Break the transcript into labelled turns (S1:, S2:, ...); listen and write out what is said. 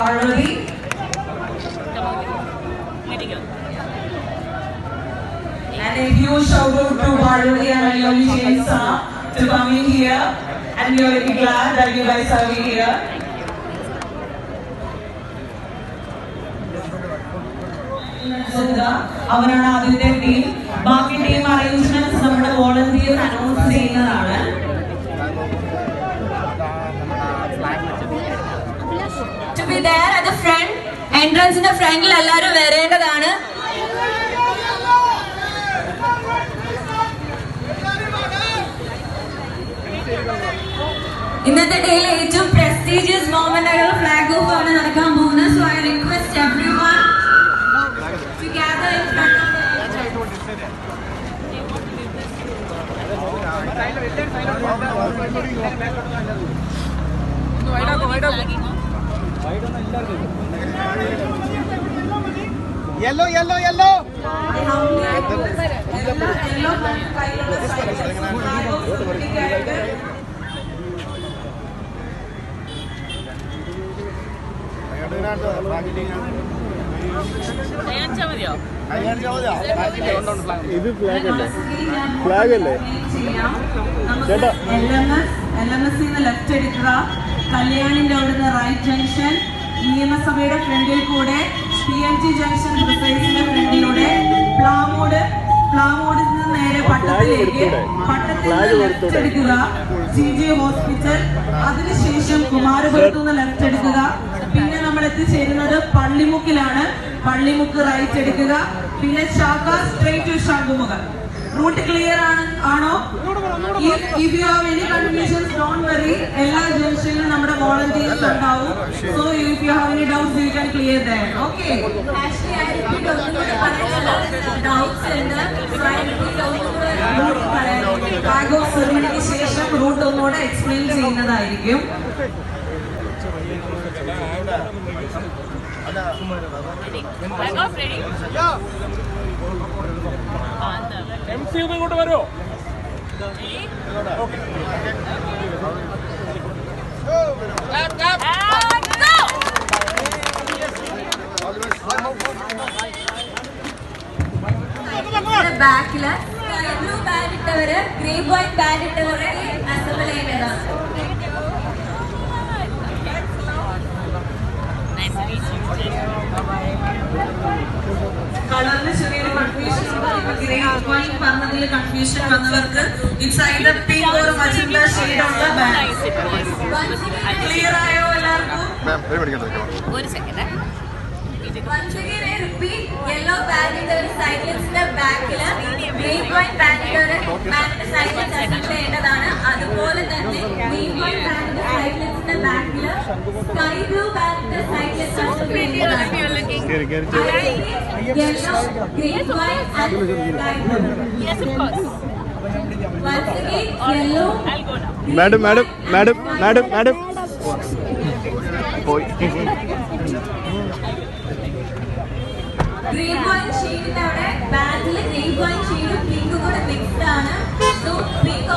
S1: Parvati. And a huge shout out to Parvati and Ayoli Jain sir to coming here. And we are very glad that you guys are here. അവനാണ് ആദ്യത്തെ team ബാക്കി team arrangements നമ്മുടെ
S2: എൻട്രൻസിന്റെ ഫ്രണ്ടിൽ എല്ലാവരും വരേണ്ടതാണ്. ഇന്നത്തെ ഡേയിൽ ഏറ്റവും പ്രസ്റ്റീജിയസ് മോമെന്റ് ആയുള്ള ഫ്ലാഗ് ഓഫ് ആണ് നടക്കാൻ പോകുന്നത്. So I request everyone to gather in front of
S3: yellow yellow yellow
S4: ഇത് ഫ്ലാഗ് അല്ലേ? ഫ്ലാഗ് അല്ലേ? ചേട്ടാ.
S1: എൽ എം എസ് ലെഫ്റ്റ് എടുക്കുക. കല്യാണിന്റെ അവിടുന്ന് റൈറ്റ് ജംഗ്ഷൻ നിയമസഭയുടെ ഫ്രണ്ടിൽ കൂടെ പി എം ജി ജംഗ്ഷൻ പ്രിസൈസിന്റെ ഫ്രണ്ടിലൂടെ പ്ലാമോഡ് പ്ലാമോഡിൽ നിന്ന് നേരെ പട്ടത്തിലേക്ക്? പട്ടത്തിൽ നിന്ന് ലെഫ്റ്റ് എടുക്കുക ജി ജി ഹോസ്പിറ്റൽ അതിനുശേഷം കുമാരപുരത്തു നിന്ന് ലെഫ്റ്റ് എടുക്കുക. പിന്നെ നമ്മൾ എത്തിച്ചേരുന്നത് പള്ളിമുക്കിലാണ്. പള്ളിമുക്ക് റൈറ്റ് എടുക്കുക. പിന്നെ ശാഖ സ്ട്രേറ്റ് ടു ശംഖുമുഖം. റൂട്ട് ക്ലിയർ ആണ് ആണോ? If you have any confusions don't worry എല്ലാ വോളണ്ടിയേഴ്സ് ഉണ്ടാവും. So if you have any doubts you can clear that okay
S2: actually I repeat ഒന്നുകൂടി പറയുന്നത് ഡൗട്ട്സ് ഉണ്ട് സോ ഐ റിപ്പീറ്റ് ഒന്നുകൂടി പറയാനുണ്ട്
S1: ഫ്ലാഗ് ഓഫ് സെറിമണിക്ക് ശേഷം റൂട്ട് ഒന്നുകൂടെ എക്സ്പ്ലെയിൻ ചെയ്യുന്നതായിരിക്കും.
S4: എം സി ഒന്ന് ഇങ്ങോട്ട് വരുമോ
S2: ബാക്കിൽ ബ്ലൂ ബാൻഡ് ഇട്ടവര് ഗ്രേ വൈറ്റ് ബാൻഡ് ഇട്ടവര് അസംബിൾ ചെയ്യേണ്ടതാണ്
S1: കളറിന് പറഞ്ഞതിൽ കൺഫ്യൂഷൻ വന്നവർക്ക് it's either pink or magenta shade ഉള്ള ബാഗ് ക്ലിയർ ആയോ എല്ലാവർക്കും
S5: ഒരു second
S2: Once again, I repeat, yellow band ഇട്ടവര് സൈക്ലിസ്റ്റിന്റെ ബാക്കിൽ ഗ്രീൻ പോയിന്റ് ബാൻഡ് ഇട്ടവര് ബാൻഡ് സൈക്ലിസ്റ്റ് ചെയ്യേണ്ടതാണ് അതുപോലെ തന്നെ ഗ്രീൻ പോയിന്റ് ബാൻഡ് സൈക്ലിസ്റ്റിന്റെ ബാക്കിൽ sky blue band cyclist
S5: yes of course
S2: Once again, yellow,
S5: I'll go now.
S4: Madam madam madam madam madam. പോയി.
S2: ഗ്രീൻ ഷെയ്ഡിന്റെ അവിടെ ബാൻഡിൽ ഗ്രീൻ വൈറ്റ് ഷെയ്ഡും പിങ്കും കൂടെ മിക്സ്ഡ് ആണ് സോ പിങ്ക്